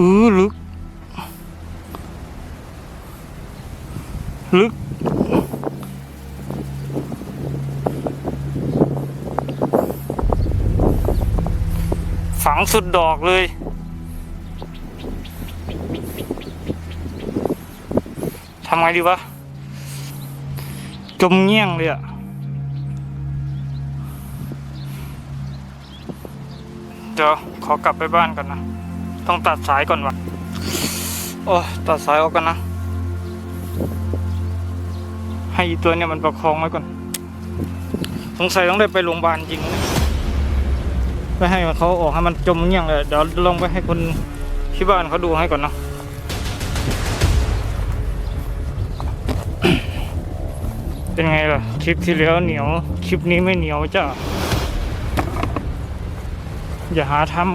อือลึก ลึก ฝังสุดดอกเลย ทำไงดีวะ จมเงี้ยงเลยอะเดี๋ยวขอกลับไปบ้านก่อนนะ ต้องตัดสายก่อนวะโอ้ตัดสายออกกันนะ ให้ตัวเนี่ยมันประคองไว้ก่อน สงสัยต้องได้ไปโรงพยาบาลจริงไปให้เขาออกให้มันจมเงี้ยงเลยเดี๋ยวลองไปให้คนที่บ้านเขาดูให้ก่อนเนาะเป็นไงล่ะคลิปที่แล้วเหนียว คลิปนี้ไม่เหนียวจ้ะอย่าหาทำ